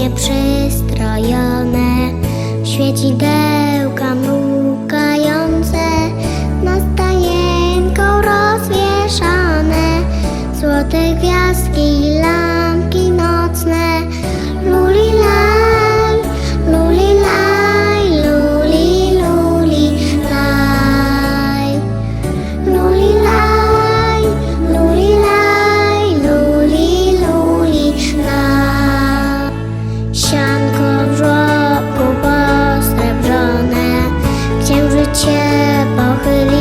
pięknie przystrojone. Świecidełka mrukające Nad stajenką rozwieszane. Złote gwiazdki believe